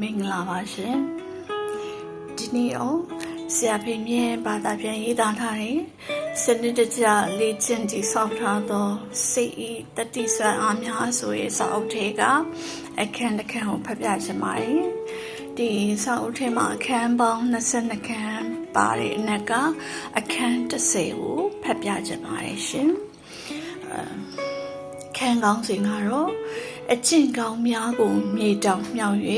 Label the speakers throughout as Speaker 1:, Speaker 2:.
Speaker 1: မင်္ဂလာပါရှင်ဒီနေ့အောင်ဆရာဖေမြင့်ဘာသာပြန်ရေးသားထားတဲ့စနစ်တကျလေ့ကျင့်တည်ဆောက်ထားသောစိတ်ဤတတိဆွမ်းအားများဆိုရဲ့စာအုပ်ထဲကအခန်းတစ်ခန်းကိုဖတ်ပြချင်ပါတယ်ဒီစာအုပ်ထဲမှာအခန်းပေါင်း22ခန်းပါတဲ့အနက်ကအခန်း30ကိုဖတ်ပြချင်ပါတယ်ရှင်ခန်းကောင်းစဉ်ကတော့အကျင့်ကောင်းများကိုမြေတောင်မြောက်၍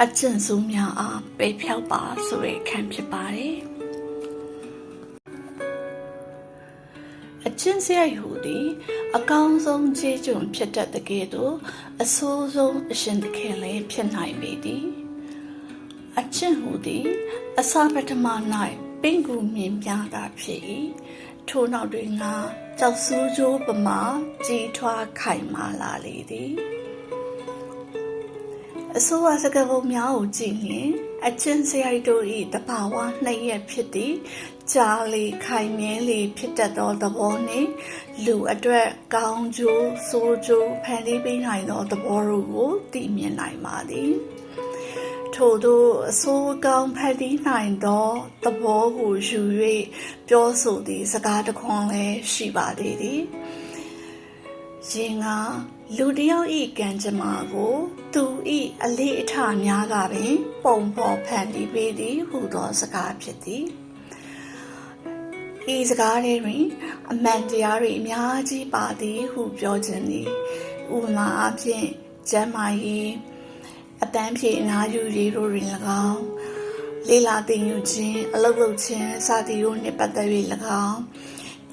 Speaker 1: အကျင့်ဆိုးများအားပေဖြောက်ပါဆိုတဲ့ခန်းဖြစ်ပါတယ်အကျင့်စရိုက်ဟူသည်အကောင်းဆုံးခြေကျွံဖြစ်တတ်တဲ့ကဲ့သို့အဆိုးဆုံးအရှင်သခင်လည်းဖြစ်နိုင်ပေသည်အကျင့်ဟူသည်အစာပထမ၌ပင်ကူမြင်ပြတာဖြစ်၏ထို့နောက်တွင်ငါကြောက်ဆူးကြိုးပမာကြီးထွားခိုင်မာလာလေသည် အစိုးရစကားပုံများကိုကြည့်ရင်အချင်းစရိုက်တို့၏တဘာဝနှစ်ရက်ဖြစ်သည့်ကြားလေခိုင်မြဲလေဖြစ်တတ်သောသဘောနှင့်လူအတွက်ကောင်းကျိုးဆိုးကျိုးဖန်တီးပေးနိုင်သောသဘောတို့ကိုသိမြင်နိုင်ပါသည်ထို့သောအဆိုးကောင်းဖန်တီးနိုင်သောသဘောကိုယူ၍ပြောဆိုသည့်စကားတစ်ခွန်းလည်းရှိပါသေးသည်ရင်ကလူတယောက်ဤကံကြမ္မာကို သူဤအလေးအထားများကပင် ပုံပေါ်ဖန်တီးပေးသည်ဟူသောစကားဖြစ်သည်ဤစကားတွေတွင် အမှန်တရားတွေအများကြီးပါသည်ဟုပြောခြင်းသည်ဥပမာအဖြစ်ကျမ်းမာရေးအတန်းဖြေအနာယူရေးတို့တွင်၎င်းလေးလာသိယူခြင်းအလုပ်လုပ်ခြင်းစသည်တို့နှင့်ပတ်သက်၍၎င်း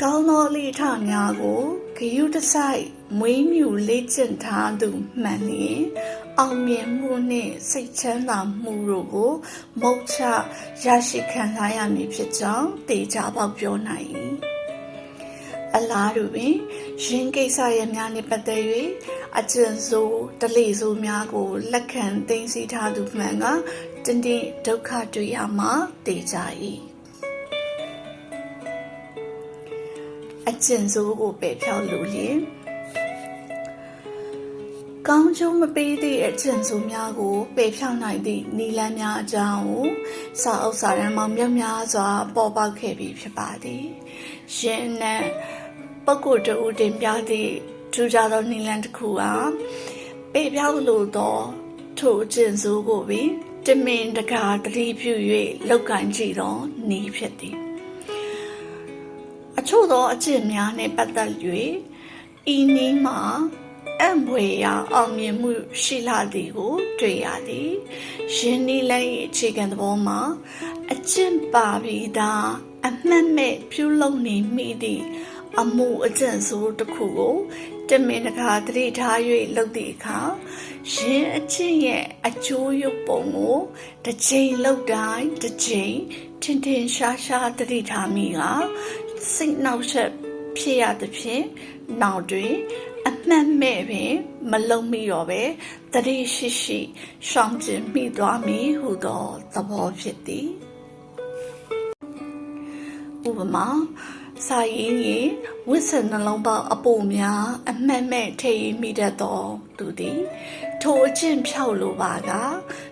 Speaker 1: ကောင်းသောလိထများကို ဂယုတစိုက်မွေးမြူလေ့ကျင့်ထားသူမှန်လျင်အောင်မြင်မှုနှင့်စိတ်ချမ်းသာမှုတို့ကိုမုတ်ချရရှိခံစားရမည်ဖြစ်ကြောင်းတေချာပေါက်ပြောနိုင်၏အလားတူပင်ရင်ကိစ္စရများနှင့်ပတ်သက်၍အကျဉ်းစိုးတလေစိုးများကိုလက်ခံသိသိထားသူမှန်ကတင်းတင်းဒုက္ခတွေ့ရမှာတေချာ၏ အကျဉ်းစိုးကိုပယ်ဖြောက်လို့လျင်ကောင်းကျိုးမပေးသည့်အကျင့်ဆိုများကိုပယ်ဖြောက်နိုင်သည့်နီလန်းများအကြောင်းကိုစာအုပ်စာတမ်းပေါင်းများများစွာပေါ်ပေါက်ခဲ့ပြီးဖြစ်ပါသည်။ရှင်နဲ့ပုဂ္ဂိုလ်တဦးတင်ပြသည့်ထူးခြားသောနီလန်းတစ်ခုအားပယ်ဖြောက်လိုသောထိုအကျင့်ဆိုကိုပင်တမင်တကာတတိပြု၍လောက်ကန်ကြည့်သောနီးဖြစ်သည်။အ ချို့သောအကျင့်များနှင့်ပတ်သက်၍ဤနီးမှာအံ့ဖွယ်ရာအောင်မြင်မှုရှိလာသည်ကို တွေ့ရသည်။ယင်းနီလိုက်အခြေခံသဘောမှာအကျင့်ပါပြီးသားအမှတ်မဲ့ပြုလုပ်နေမိသည့်အမှုအကျင့်ဆိုတစ်ခုကိုတမင်တကာတတိထား၍လုပ်သည့်အခါယင်းအကျင့်ရဲ့အကျိုးရုပ်ပုံကိုတစ်ချိန်လုပ်တိုင်းတစ်ချိန်ထင်ထင်ရှားရှားတတိထားမိက စိတ်နှောက်ယှက်ဖြစ်ရသဖြင့်နောက်တွင်အမှတ်မဲ့ပင်မလုံမိတော့ပဲတတိရှိရှိရှောင်ကျင်မိသွားမည်ဟုသောသဘောဖြစ်သည်ဥပမာစာရင်းရင်ဝစ်စနှလုံးပေါက်အပိုများအမှတ်မဲ့ထိတ်မိတတ်သောသူသည်ထိုအချင်းဖြောက်လိုပါက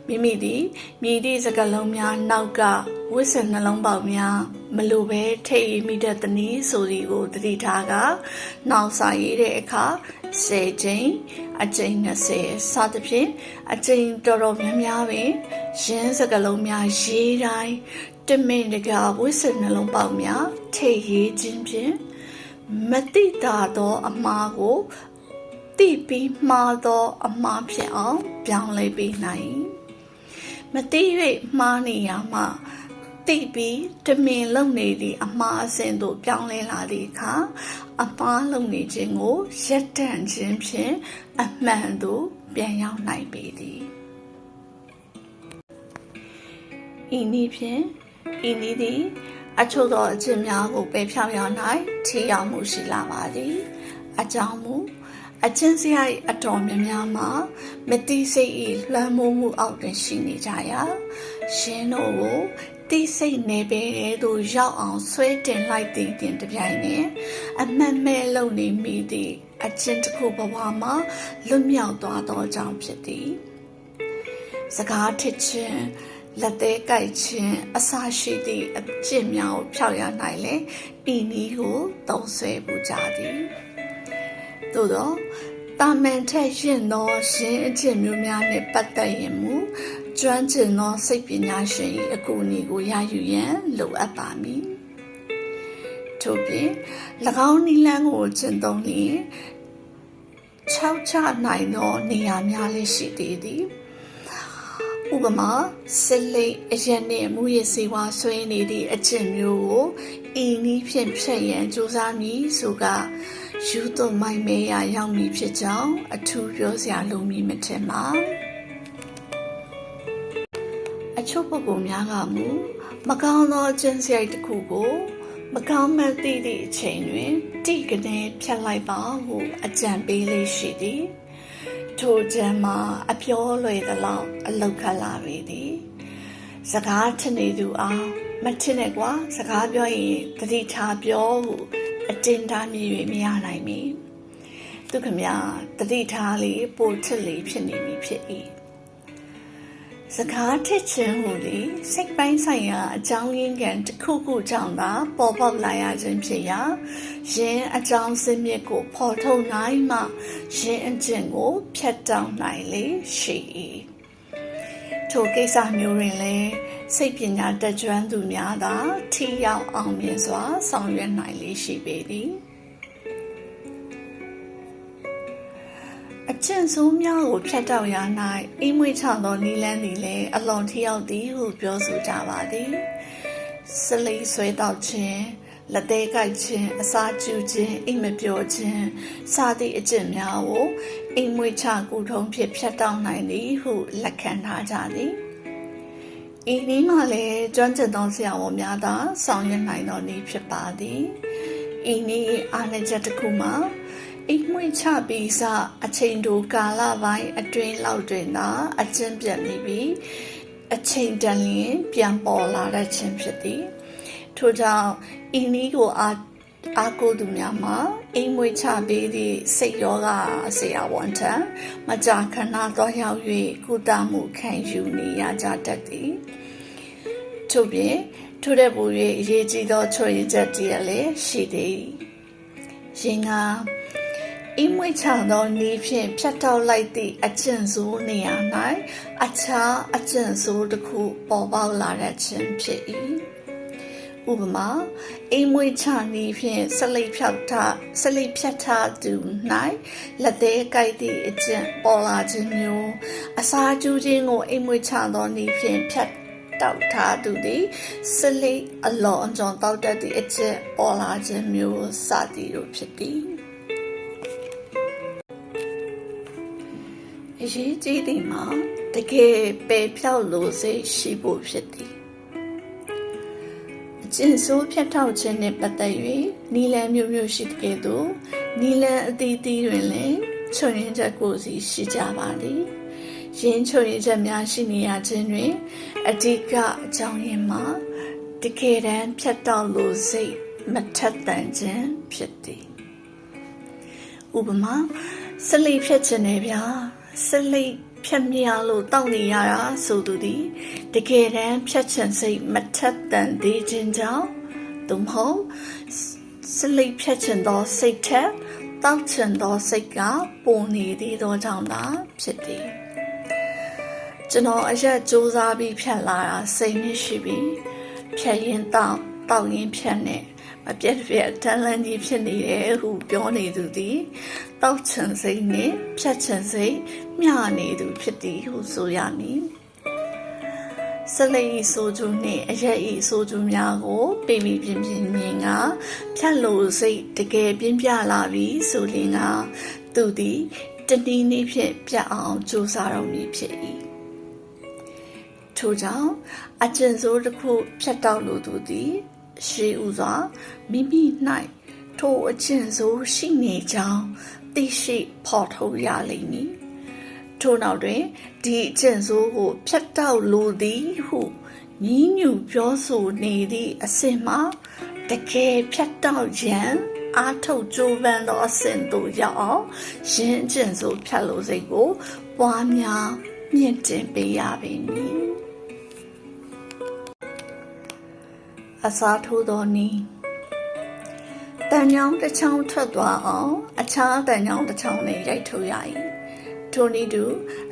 Speaker 1: မိမိသည်မြည်သည့်စကလုံးများနောက်က ဝစ်စနှလုံးပေါက်များမလိုပဲထိတ်မိတတ်သည်နည်းဆိုသည်ကိုတတိထားကနောက်စာရေးတဲ့အခါ10ချိန်အချိန်20စသဖြင့်အချိန်တော်တော်များများပင်ရင်းစကလုံးများရေးတိုင်းတမင်တကာဝိစနှလုံးပေါက်များထိတ်ရေးခြင်းဖြင့်မတိတာသောအမှားကိုတိပြီးမှားသောအမှားဖြစ်အောင်ပြောင်းလဲပေးနိုင်မတိ၍မှားနေရမှ တိပြီးတမင်လုံနေသည့်အမှားအစဉ်သို့ပြောင်းလဲလာသည့်အခါအမှားလုံနေခြင်းကိုရက်တန့်ခြင်းဖြင့်အမှန်သို့ပြန်ရောက်နိုင်ပေသည်ဤနည်းဖြင့်ဤနည်းသည်အချို့သောအကျင့်များကိုပယ်ဖြောင်းရ၌ထိရောက်မှုရှိလာပါသည်အကြောင်းမူအချင်းစရိုက်အတော်များများမှာမတိစိတ်၏လွှမ်းမိုးမှုအောက်တွင်ရှိနေကြရာရှင်တို့ကို တိစိတ်နေပေသို့ရောက်အောင်ဆွဲတင်လိုက်တဲ့တင်တပြိုင်နက်အမှန်မဲ့လုံနေမိသည့်အချင်းတစ်ခုဘဝမှာလွတ်မြောက်သွားသောကြောင့်ဖြစ်သည်စကားထစ်ခြင်းလက်သေးကြိုက်ခြင်းအစရှိသည့်အကျင့်များကိုဖျောက်ရနိုင်လေဤနည်းကိုသုံးဆွဲပူကြသည်သို့သောတာမန်ထက်ရင်သောရှင်အကျင့်မျိုးများနှင့်ပတ်သက်ရင်မူ ကျွမ်းကျင်သောစိတ်ပညာရှင်၏အကူအညီကိုရယူရန်လိုအပ်ပါမည်ထို့ပြင်၎င်းနီလန်းကိုကျင့်သုံးလျင်ခြောက်ချနိုင်သောနေရာများလည်းရှိသေးသည်ဥပမာစစ်လိတ်အရက်နှင့်မူရစေဝါဆွေးနေသည့်အကျင့်မျိုးကိုဤနည်းဖြင့်ဖြတ်ရန်ကြိုးစားမည်ဆိုကယူသွမိုက်မဲရာရောက်မည်ဖြစ်ကြောင်းအထူးပြောစရာလိုမည်မထင်ပါအ ချို့ပုဂ္ဂိုလ်များကမူမကောင်းသောအကျင့်စရိုက်တစ်ခုကိုမကောင်းမှန်သိသည့်အချိန်တွင်တိကနေဖြတ်လိုက်ပါဟုအကြံပေးလေးရှိသည်ထိုကြံမှာအပြောလွယ်သလောက်အလောက်ခတ်လာပေသည်စကားထနေသူအားမထင်နဲ့ကွာစကားပြောရင်တတိထားပြောဟုအတင်ထားမြည်၍မရနိုင်မီသူခမတတိထားလေးပို့ချစ်လေးဖြစ်နေပြီဖြစ်၏ စကားထစ်ခြင်းဟူလေစိတ်ပိုင်းဆိုင်ရာအကြောင်းရင်းကန်တစ်ခုခုကြောင့်သာပေါ်ပေါက်လာရခြင်းဖြစ်ရာယင်းအကြောင်းစင်းမြစ်ကိုဖော်ထုတ်နိုင်မှယင်းအကျင့်ကိုဖျက်တောင်းနိုင်လေရှိ၏ထိုကိစ္စမျိုးတွင်လည်းစိတ်ပညာတကြွသူများသာထိရောက်အောင်မြင်စွာဆောင်ရွက်နိုင်လေရှိပေသည် ကျင့်ဆိုးများကိုဖျက်တောက်ရ၌အိမ်မွေးချသောနီလန်းသည်လည်းအလွန်ထိရောက်သည်ဟုပြောဆိုကြပါသည်စလိဆွဲတောက်ခြင်းလက်သေးကိုက်ခြင်းအစာကျူခြင်းအိမ်မပြောခြင်းစသည့်အကျင့်များကိုအိမ်မွေးချကူထုံးဖြစ်ဖျက်တောက်နိုင်သည်ဟုလက်ခံထားကြသည်ဤနည်းမှလည်းကျွမ်းကျင်သောဆရာဝန်များသာဆောင်ရွက်နိုင်သောနည်းဖြစ်ပါသည်ဤနည်းအားနည်းချက်တစ်ခုမှာ အိမ်မွေးချပြီးစအချိန်တိုကာလပိုင်းအတွင်းလောက်တွင်သာအကျင့်ပြတ်နေပြီးအချိန်တန်လျင်ပြန်ပေါ်လာတဲ့ခြင်းဖြစ်သည်ထို့ကြောင့်ဤနည်းကိုအားအားကိုးသူများမှာအိမ်မွေးချပေးသည့်စိတ်ရောဂါဆရာဝန်ထံမကြာခဏတော့ရောက်၍ကုသမှုခံယူနေရကြတတ်သည်ထို့ပြင်ထို့တဲ့ပူ၍အရေးကြီးသောချွေရချက်တည်းလည်းရှိသည်ရင်က အိမ်မွေးချသောနီးဖြင့်ဖြတ်တောက်လိုက်သည့်အကျင့်ဆိုးနေရာ၌အခြားအကျင့်ဆိုးတစ်ခုပေါ်ပေါက်လာတဲ့ခြင်းဖြစ်၏ဥပမာအိမ်မွေးချနီးဖြင့်ဆက်လိပ်ဖြောက်ထားဆက်လိပ်ဖြတ်ထားသူ၌လက်သေးကိုက်သည့်အကျင့်ပေါ်လာခြင်းမျိုးအစာကျူးခြင်းကိုအိမ်မွေးချသောနီးဖြင့်ဖြတ်တောက်ထားသူသည်စလိအလောအကြောင်းတောက်တတ်သည့်အကျင့်ပေါ်လာခြင်းမျိုးစသည်တို့ဖြစ်သည် အရေးကြီးသည်မှာတကယ်ပယ်ဖြောက်လို့စိတ်ရှိဖို့ဖြစ်သည်အကျင့်ဆိုးဖြတ်ထောက်ခြင်းနှင့်ပတ်သက်၍နီလန်မျိုးမျိုးရှိတဲ့ကဲ့သို့နီလန်အသီးသီးတွင်လည်းချွန်ရင်ချက်ကိုစီရှိကြပါသည်ရင်းချွန်ရင်ချက်များရှိနေရခြင်းတွင်အဓိကအကြောင်းရင်းမှာတကယ်တမ်းဖြတ်တောက်လို့စိတ်မထက်တန်ခြင်းဖြစ်သည်ဥပမာစလိဖြတ်ခြင်းနဲ့ဗျာ စလိဖြတ်မြလို့တောက်နေရတာဆိုသူသည်တကယ်တမ်းဖြတ်ချင်စိတ်မထက်တန်သေးခြင်းကြောင့်သို့မဟုတ်စလိဖြတ်ချင်သောစိတ်ထက်တောက်ချင်သောစိတ်ကပုံနေသေးသောကြောင့်သာဖြစ်သည်ကျွန်တော်အရက်စူးစမ်းပြီးဖြတ်လာတာစိတ်နဲ့ရှိပြီးဖြတ်ရင်တောက်တောက်ရင်ဖြတ်နေ မပြတ်ပြတ်တန်လန်းကြီးဖြစ်နေတယ်ဟုပြောနေသူသည်တောက်ချင်စိတ်နဲ့ဖြတ်ချင်စိတ်မျှနေသူဖြစ်သည်ဟုဆိုရမည်ဆလိဤဆိုသူနှင့်အရက်ဤဆိုသူများကိုပိမိပြင်းပြင်းမြင်ကဖြတ်လို့စိတ်တကယ်ပြင်းပြလာပြီဆိုရင်ကသူသည်တနည်းနည်းဖြင့်ပြတ်အောင်ကြိုးစားတော်မူဖြစ်၏ထို့ကြောင့်အကျဉ်းစိုးတစ်ခုဖြတ်တောက်လို့သူသည် ရှိဥစွာမိမိ၌ထိုအကျင့်ဆိုးရှိနေကြောင်းသိရှိဖော်ထုတ်ရလိမ့်မည်ထို့နောက်တွင်ဒီအကျင့်ဆိုးကိုဖျက်တောက်လိုသည်ဟုညီးညူပြောဆိုနေသည့်အစဉ်မှာတကယ်ဖျက်တောက်ရန်အားထုတ်ကြိုးပမ်းသောအစဉ်သို့ရောက်အောင်ရင်းကျင့်ဆိုဖြတ်လို့စိတ်ကိုပွားများမြင့်တင်ပေးရပေမည် အစားထိုးသောနီးတန်ညောင်းတစ်ချောင်းထွက်သွားအောင်အခြားတန်ညောင်းတစ်ချောင်းနဲ့ရိုက်ထုတ်ရ၏ထိုနည်းတူ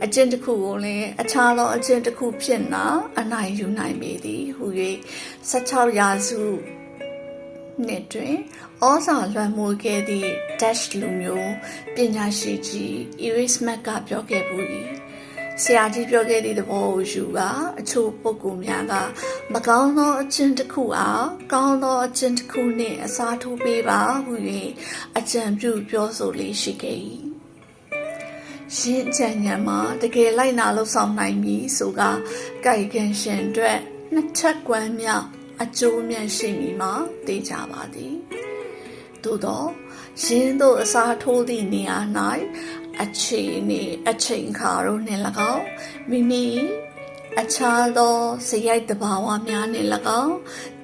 Speaker 1: အကျင့်တစ်ခုကိုလည်းအခြားသောအကျင့်တစ်ခုဖြစ်နာအနိုင်ယူနိုင်ပေသည်ဟု၍16ရာစုနှစ်တွင်ဩဇာလွှမ်းမိုးခဲ့သည့် Dash လူမျိုးပညာရှိကြီး Iris Mac ကပြောခဲ့ပူ၏ ဆရာကြီးပြောခဲ့သည့်သဘောကိုယူကအချို့ပုဂ္ဂိုလ်များကမကောင်းသောအကျင့်တစ်ခုအားကောင်းသောအကျင့်တစ်ခုနှင့်အစားထိုးပေးပါဟု၍အကြံပြုပြောဆိုလေးရှိခဲ့၏ရှင်းချင်ညံမှာတကယ်လိုက်နာလို့ဆောင်နိုင်ပြီဆိုကကြိုက်ခင်ရှင်အတွက်နှစ်ချက်ကွမ်းမြောက်အကျိုးမြတ်ရှိမည်မှာသိကြပါသည်သို့သောရင်းတို့အစားထိုးသည့်နေရာ၌ အခြေအနေအချိန်ခါတို့နှင့်၎င်းမိမိအခြားသောစရိုက်တဘာဝများနှင့်၎င်း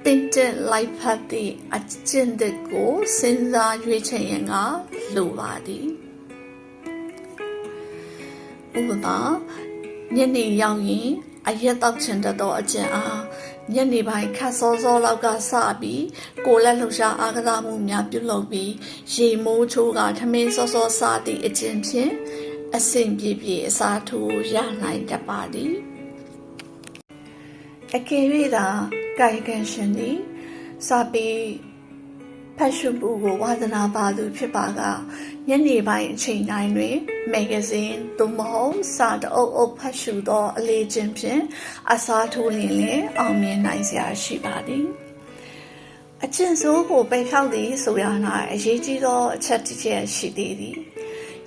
Speaker 1: တင်တက်လိုက်ဖတ်သည့်အကျင့်တွေကိုစဉ်းစားရွေးချယ်ရန်ကလိုပါသည်ဥပမာညနေရောက်ရင်အရက်တောက်ချင်တတ်သောအကျင့်အား ညနေပိုင်းခတ်စောစောလောက်ကစပြီးကိုလက်လှူရှာအားကစားမှုများပြုလုပ်ပြီးရေမိုးချိုးကထမင်းစောစောစားသည့်အကျင့်ဖြင့်အဆင်ပြေပြေအစားထိုးရနိုင်တတ်ပါသည်အကယ်၍သာကာယကံရှင်သည်စာပေဖတ်ရှုမှုကိုဝါသနာပါသူဖြစ်ပါက ညနေပိုင်းအချိန်တိုင်းတွင်မဂ္ဂဇင်းသို့မဟုတ်စာတအုပ်အုပ်ဖတ်ရှုသောအလေးချင်းဖြင့်အစားထိုးလင်လင်အောင်မြင်နိုင်စရာရှိပါသည်အကျင့်ဆိုးကိုပိတ်ဖြောက်သည်ဆိုရ၌အရေးကြီးသောအချက်တစ်ချက်ရှိသေးသည်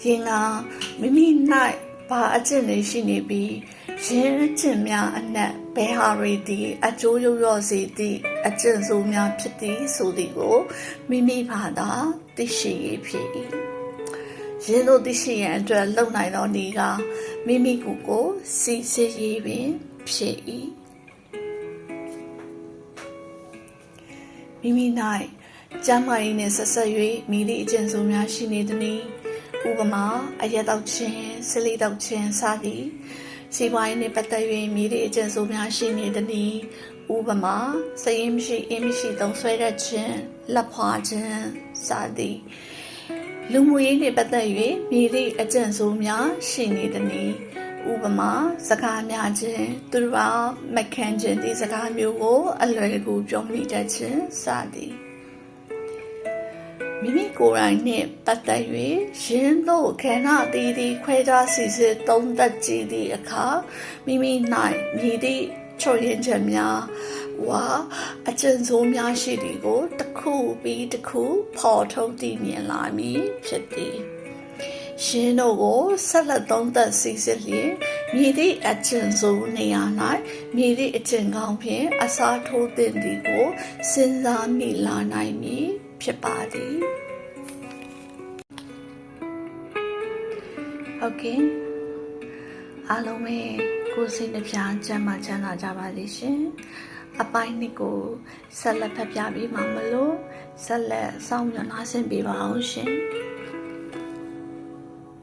Speaker 1: ရင်ကမိမိ၌ဘာအကျင့်တွေရှိနေပြီးရင်းအကျင့်များအနက်ဘယ်ဟာတွေသည်အကျိုးရုပ်ရော့စေသည့်အကျင့်ဆိုးများဖြစ်သည်ဆိုသည်ကိုမိမိဘာသာသိရှိရေးဖြစ်၏ ရင်းတို့သိရှိရန်အတွက်လုံနိုင်သောနည်းကမိမိကိုယ်ကိုစီစစ်ရေးပင်ဖြစ်၏မိမိ၌ကျမ်းမာရေးနှင့်ဆက်ဆက်၍မိသည့်အကျင့်ဆိုးများရှိနေသည်။ဥပမာအရက်တောက်ခြင်း၊ဆလီတောက်ခြင်းစသည်စီးပွားရေးနှင့်ပတ်သက်၍မိသည့်အကျင့်ဆိုးများရှိနေသည်။ဥပမာစရင်မရှိအင်းမရှိသုံးဆွဲတတ်ခြင်းလက်ဖွာခြင်းစသည် လူမှုရေးနှင့်ပတ်သက်၍မိသည့်အကျင့်ဆိုးများရှိနေသည်။ဥပမာစကားများခြင်းသူတို့မခံခြင်းဒီစကားမျိုးကို အလွယ်တကူပြောမိတတ်ခြင်းစသည်မိမိကိုယ်တိုင်နှင့်ပတ်သက်၍ရင်းတို့ခန္ဓာတည်တည်ခွဲခြားစီစစ်သုံးသက်ကြည့်သည့်အခါမိမိ၌မြည်သည့်ချွတ်ရင်ချက်များ ဝါအကျဉ်းစိုးများရှိသည်ကိုတစ်ခုပြီးတစ်ခုဖော်ထုတ်တည်မြင်လာမည်ဖြစ်သည်ရှင်တို့ကိုဆက်လက်သုံးသက်စီစစ်လျင်မြည်သည့်အကျဉ်းစိုးနေရာ၌မြည်သည့်အကျဉ်းကောင်းဖြင့်အစားထိုးသင့်သည်ကိုစဉ်းစားမိလာနိုင်မည်ဖြစ်ပါသည်ဟုတ်ကဲ့အားလုံးပဲကိုယ်စိတ်နှပြချမ်းသာချမ်းသာကြပါစေရှင် အပိုင်းနှစ်ကိုဆက်လက်ဖတ်ပြပေးမှာမလို့ဆက်လက်စောင့်မျှော်နှားဆင်ပေးပါအောင်ရှင်